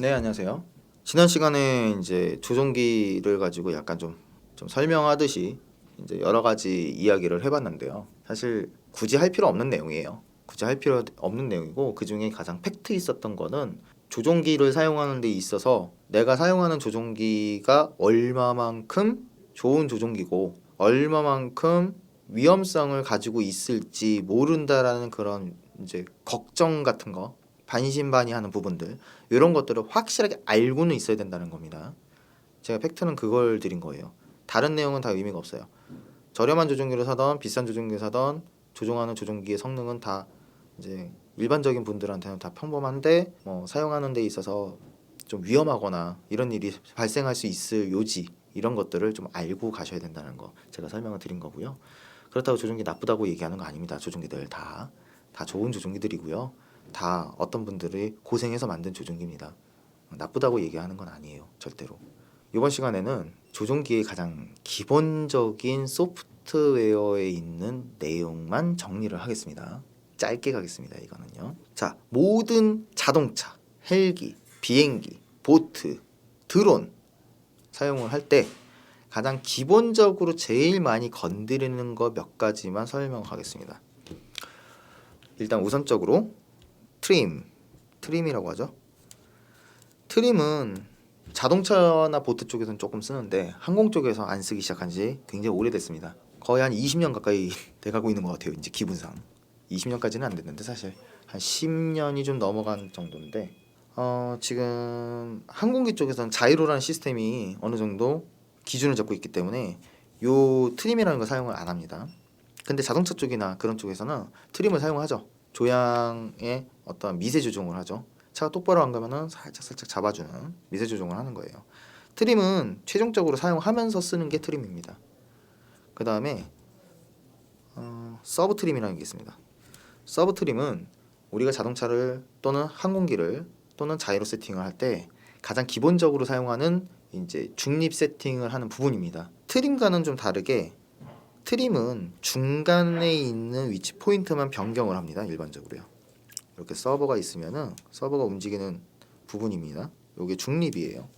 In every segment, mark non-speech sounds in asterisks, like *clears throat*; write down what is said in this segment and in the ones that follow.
네, 안녕하세요. 지난 시간에 이제 조종기를 가지고 약간 좀, 좀 설명하듯이 이제 여러 가지 이야기를 해봤는데요. 사실 굳이 할 필요 없는 내용이에요. 굳이 할 필요 없는 내용이고 그 중에 가장 팩트 있었던 거는 조종기를 사용하는 데 있어서 내가 사용하는 조종기가 얼마만큼 좋은 조종기고 얼마만큼 위험성을 가지고 있을지 모른다라는 그런 이제 걱정 같은 거 반신반의하는 부분들 이런 것들을 확실하게 알고는 있어야 된다는 겁니다. 제가 팩트는 그걸 드린 거예요. 다른 내용은 다 의미가 없어요. 저렴한 조종기를 사던 비싼 조종기를 사던 조종하는 조종기의 성능은 다 이제 일반적인 분들한테는 다 평범한데 뭐 사용하는 데 있어서 좀 위험하거나 이런 일이 발생할 수 있을 요지 이런 것들을 좀 알고 가셔야 된다는 거 제가 설명을 드린 거고요. 그렇다고 조종기 나쁘다고 얘기하는 거 아닙니다. 조종기들 다 다 좋은 조종기들이고요. 다 어떤 분들이 고생해서 만든 조종기입니다. 나쁘다고 얘기하는 건 아니에요. 절대로. 이번 시간에는 조종기의 가장 기본적인 소프트웨어에 있는 내용만 정리를 하겠습니다. 짧게 가겠습니다. 이거는요. 자, 모든 자동차, 헬기, 비행기, 보트, 드론 사용을 할 때 가장 기본적으로 제일 많이 건드리는 거 몇 가지만 설명하겠습니다. 일단 우선적으로 트림, 트림이라고 하죠. 트림은 자동차나 보트 쪽에서는 조금 쓰는데 항공 쪽에서 안 쓰기 시작한 지 굉장히 오래됐습니다. 거의 한 20년 가까이 *laughs* 돼가고 있는 것 같아요. 이제 기분상 20년까지는 안 됐는데 사실 한 10년이 좀 넘어간 정도인데 어, 지금 항공기 쪽에서는 자이로라는 시스템이 어느 정도 기준을 잡고 있기 때문에 요 트림이라는 걸 사용을 안 합니다. 근데 자동차 쪽이나 그런 쪽에서는 트림을 사용하죠. 조향의 어떤 미세 조정을 하죠. 차가 똑바로 안 가면은 살짝 살짝 잡아주는 미세 조정을 하는 거예요. 트림은 최종적으로 사용하면서 쓰는 게 트림입니다. 그 다음에 어, 서브 트림이라는 게 있습니다. 서브 트림은 우리가 자동차를 또는 항공기를 또는 자이로 세팅을 할 때 가장 기본적으로 사용하는 이제 중립 세팅을 하는 부분입니다. 트림과는 좀 다르게 트림은 중간에 있는 위치 포인트만 변경을 합니다. 일반적으로요. 이렇게 서버가 있으면은 서버가 움직이는 부분입니다. 요게 중립이에요.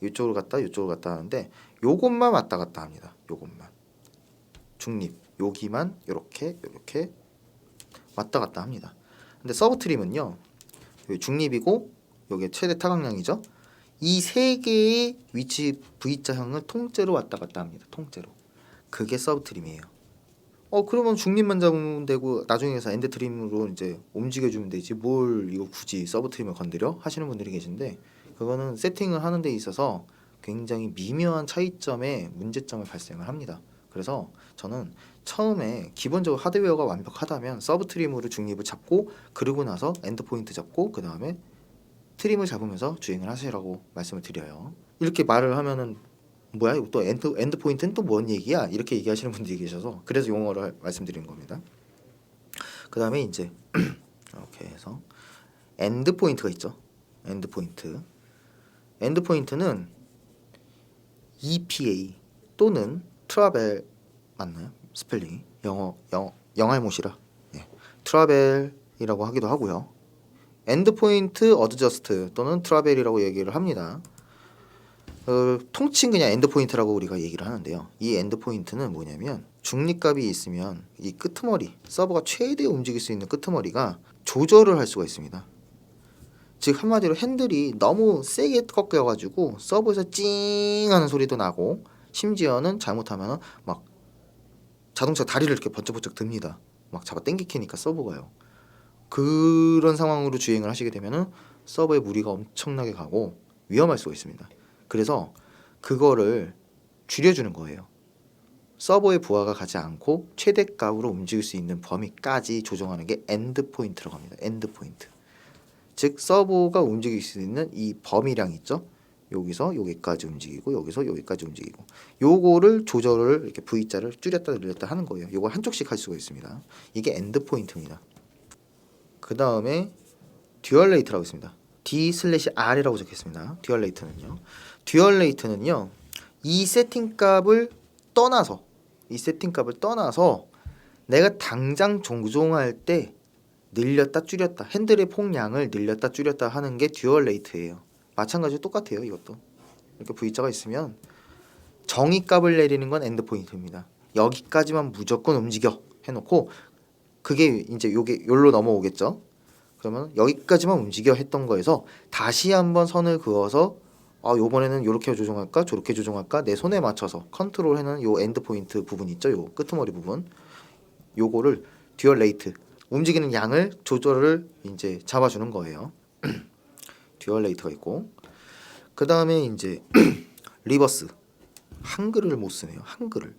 이쪽으로 갔다 이쪽으로 갔다 하는데 요것만 왔다 갔다 합니다. 요것만 중립 여기만 이렇게 이렇게 왔다 갔다 합니다. 근데 서브 트림은요. 여기 중립이고 여기 최대 타각량이죠. 이 세 개의 위치 V자형을 통째로 왔다 갔다 합니다. 통째로. 그게 서브 트림이에요. 어 그러면 중립만 잡으면 되고 나중에서 엔드 트림으로 이제 움직여주면 되지 뭘 이거 굳이 서브 트림을 건드려 하시는 분들이 계신데 그거는 세팅을 하는 데 있어서 굉장히 미묘한 차이점에 문제점을 발생을 합니다. 그래서 저는 처음에 기본적으로 하드웨어가 완벽하다면 서브 트림으로 중립을 잡고 그러고 나서 엔드 포인트 잡고 그 다음에 트림을 잡으면서 주행을 하시라고 말씀을 드려요. 이렇게 말을 하면은 뭐야 이거 또 엔드 엔드 포인트는 또 뭔 얘기야 이렇게 얘기하시는 분들이 계셔서 그래서 용어를 할- 말씀드리는 겁니다. 그 다음에 이제 *clears throat* 이렇게 해서 엔드 포인트가 있죠. 엔드 포인트. 엔드 포인트는 EPA 또는 트라벨 맞나요? 스펠링이 영어 영어 영알못이라 예. 트라벨이라고 하기도 하고요. 엔드 포인트 어드저스트 또는 트라벨이라고 얘기를 합니다. 어, 통칭 그냥 엔드 포인트라고 우리가 얘기를 하는데요. 이 엔드 포인트는 뭐냐면 중립값이 있으면 이 끄트머리 서버가 최대 움직일 수 있는 끄트머리가 조절을 할 수가 있습니다. 즉 한마디로 핸들이 너무 세게 꺾여가지고 서버에서 찡하는 소리도 나고 심지어는 잘못하면 막 자동차 다리를 이렇게 번쩍번쩍 듭니다. 막 잡아 당기키니까 서버가요. 그런 상황으로 주행을 하시게 되면은 서버에 무리가 엄청나게 가고 위험할 수가 있습니다. 그래서 그거를 줄여주는 거예요. 서버의 부하가 가지 않고 최대 값으로 움직일 수 있는 범위까지 조정하는 게 엔드 포인트라고 합니다. 엔드 포인트. 즉 서버가 움직일 수 있는 이 범위량 있죠? 여기서 여기까지 움직이고 여기서 여기까지 움직이고 요거를 조절을 이렇게 V자를 줄였다 늘렸다 하는 거예요. 요거 한쪽씩 할 수가 있습니다. 이게 엔드 포인트입니다. 그 다음에 듀얼 레이트라고 있습니다. D 슬래시 R이라고 적혔습니다. 듀얼 레이트는요. 듀얼 레이트는요. 이 세팅 값을 떠나서 이 세팅 값을 떠나서 내가 당장 조종할 때 늘렸다 줄였다 핸들의 폭량을 늘렸다 줄였다 하는 게 듀얼 레이트예요. 마찬가지로 똑같아요. 이것도 이렇게 V자가 있으면 정의 값을 내리는 건 엔드 포인트입니다. 여기까지만 무조건 움직여 해놓고 그게 이제 요게 요로 넘어오겠죠. 그러면 여기까지만 움직여 했던 거에서 다시 한번 선을 그어서 아 요번에는 요렇게 조정할까 저렇게 조정할까 내 손에 맞춰서 컨트롤하는 요 엔드 포인트 부분 있죠. 요 끄트머리 부분 요거를 듀얼 레이트 움직이는 양을 조절을 이제 잡아주는 거예요. *clears throat* 듀얼 레이트가 있고 그 다음에 이제 *clears throat* 리버스 한글을 못 쓰네요. 한글을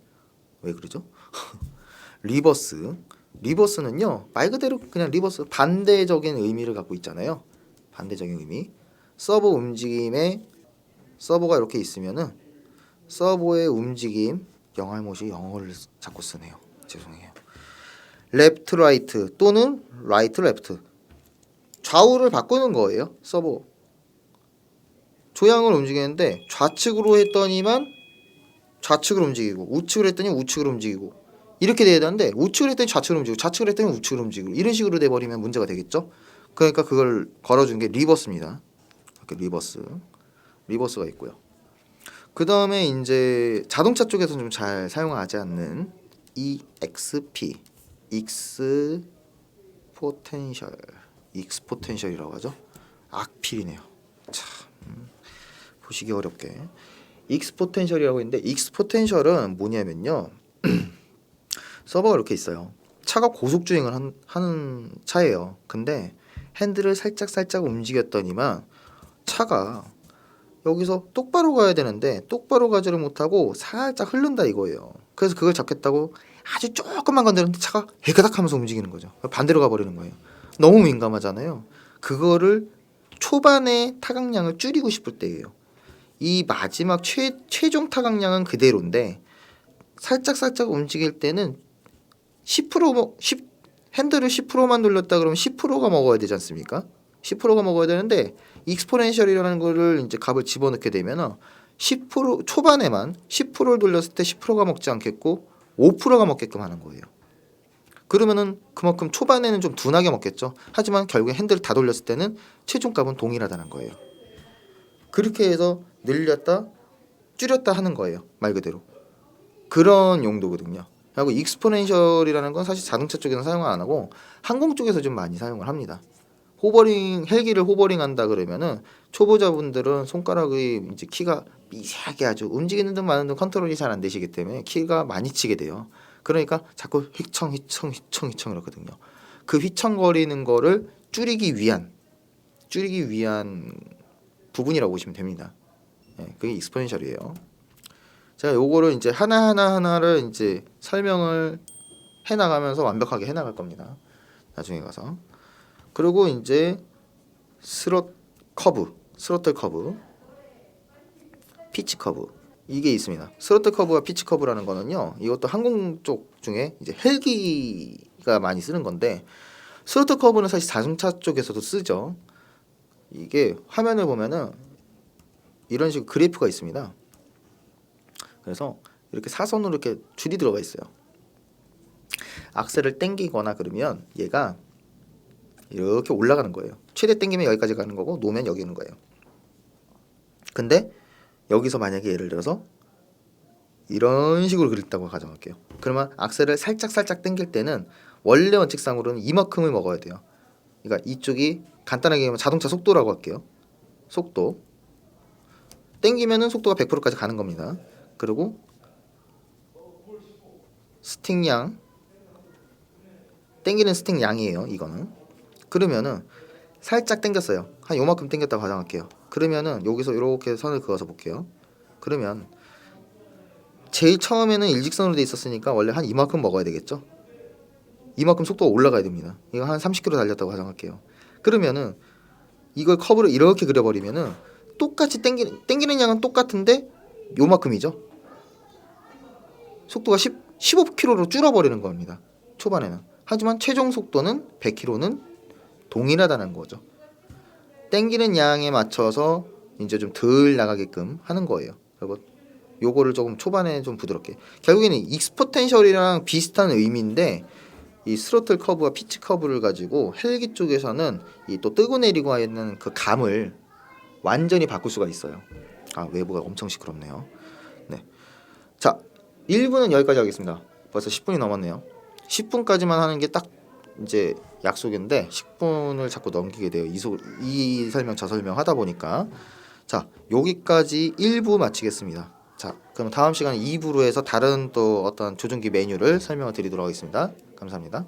왜 그러죠? *laughs* 리버스 리버스는요 말 그대로 그냥 리버스 반대적인 의미를 갖고 있잖아요. 반대적인 의미 서버 움직임에 서버가 이렇게 있으면은 서버의 움직임 영알못이 영어를 자꾸 쓰네요. 죄송해요. 레프트 라이트 또는 라이트 레프트 좌우를 바꾸는 거예요. 서버 조향을 움직이는데 좌측으로 했더니만 좌측으로 움직이고 우측으로 했더니 우측으로 움직이고 이렇게 돼야 되는데 우측으로 했더니 좌측으로 움직이고 좌측으로 했더니 우측으로 움직이고 이런 식으로 돼 버리면 문제가 되겠죠. 그러니까 그걸 걸어준 게 리버스입니다. 이렇게 리버스 리버스가 있고요. 그 다음에 이제 자동차 쪽에서 좀 잘 사용하지 않는 EXP 익스 포텐셜 익스 포텐셜이라고 하죠. 악필이네요. 참 음, 보시기 어렵게 익스 포텐셜이라고 있는데 익스 포텐셜은 뭐냐면요. *clears throat* 서버가 이렇게 있어요. 차가 고속 주행을 한, 하는 차예요. 근데 핸들을 살짝 살짝 움직였더니만 차가 여기서 똑바로 가야 되는데 똑바로 가지를 못하고 살짝 흐른다 이거예요. 그래서 그걸 잡겠다고 아주 조금만 건드렸는데 차가 에그닥 하면서 움직이는 거죠. 반대로 가버리는 거예요. 너무 민감하잖아요. 그거를 초반에 타각량을 줄이고 싶을 때예요. 이 마지막 최, 최종 타각량은 그대로인데 살짝 살짝 움직일 때는 10% 뭐, 10, 핸들을 10%만 돌렸다 그러면 10%가 먹어야 되지 않습니까? 10%가 먹어야 되는데 익스포넨셜이라는 거를 이제 값을 집어넣게 되면은 10% 초반에만 10%를 돌렸을 때 10%가 먹지 않겠고 5%가 먹게끔 하는 거예요. 그러면은 그만큼 초반에는 좀 둔하게 먹겠죠. 하지만 결국에 핸들을 다 돌렸을 때는 최종값은 동일하다는 거예요. 그렇게 해서 늘렸다 줄였다 하는 거예요. 말 그대로. 그런 용도거든요. 그리고 익스포넨셜이라는 건 사실 자동차 쪽에서 사용을 안 하고 항공 쪽에서 좀 많이 사용을 합니다. 호버링 헬기를 호버링 한다 그러면은 초보자분들은 손가락의 이제 키가 미세하게 아주 움직이는 듯 마는 듯 컨트롤이 잘 안 되시기 때문에 키가 많이 치게 돼요. 그러니까 자꾸 휘청 휘청 휘청 휘청 이러거든요. 그 휘청거리는 거를 줄이기 위한 줄이기 위한 부분이라고 보시면 됩니다. 예, 그게 익스포넨셜이에요. 제가 요거를 이제 하나 하나 하나를 이제 설명을 해 나가면서 완벽하게 해 나갈 겁니다. 나중에 가서. 그리고 이제 스롯 커브, 스로틀 커브, 피치 커브 이게 있습니다. 스로틀 커브와 피치 커브라는 거는요. 이것도 항공 쪽 중에 이제 헬기가 많이 쓰는 건데 스로틀 커브는 사실 자동차 쪽에서도 쓰죠. 이게 화면을 보면은 이런 식으로 그래프가 있습니다. 그래서 이렇게 사선으로 이렇게 줄이 들어가 있어요. 악셀을 당기거나 그러면 얘가 이렇게 올라가는 거예요. 최대 당기면 여기까지 가는 거고 놓으면 여기 있는 거예요. 근데 여기서 만약에 예를 들어서 이런 식으로 그렸다고 가정할게요. 그러면 악셀을 살짝 살짝 당길 때는 원래 원칙상으로는 이만큼을 먹어야 돼요. 그러니까 이쪽이 간단하게 얘기하면 자동차 속도라고 할게요. 속도. 당기면은 속도가 100%까지 가는 겁니다. 그리고 스틱 양 당기는 스틱 양이에요. 이거는. 그러면은 살짝 당겼어요. 한 요만큼 당겼다고 가정할게요. 그러면은 여기서 이렇게 선을 그어서 볼게요. 그러면 제일 처음에는 일직선으로 돼 있었으니까 원래 한 이만큼 먹어야 되겠죠. 이만큼 속도가 올라가야 됩니다. 이거 한 30km 달렸다고 가정할게요. 그러면은 이걸 커브로 이렇게 그려버리면은 똑같이 당기, 당기는 양은 똑같은데 요만큼이죠. 속도가 10, 15km로 줄어버리는 겁니다. 초반에는. 하지만 최종 속도는 100km는 동일하다는 거죠. 땡기는 양에 맞춰서 이제 좀 덜 나가게끔 하는 거예요. 그리고 요거를 조금 초반에 좀 부드럽게. 결국에는 익스포텐셜이랑 비슷한 의미인데 이 스로틀 커브와 피치 커브를 가지고 헬기 쪽에서는 이 또 뜨고 내리고 하는 그 감을 완전히 바꿀 수가 있어요. 아 외부가 엄청 시끄럽네요. 네. 자 1부는 여기까지 하겠습니다. 벌써 10분이 넘었네요. 10분까지만 하는 게 딱 이제 약속인데 10분을 자꾸 넘기게 돼요. 이, 소, 이 설명 저 설명 하다 보니까 자 여기까지 1부 마치겠습니다. 자 그럼 다음 시간에 2부로 해서 다른 또 어떤 조종기 메뉴를 설명을 드리도록 하겠습니다. 감사합니다.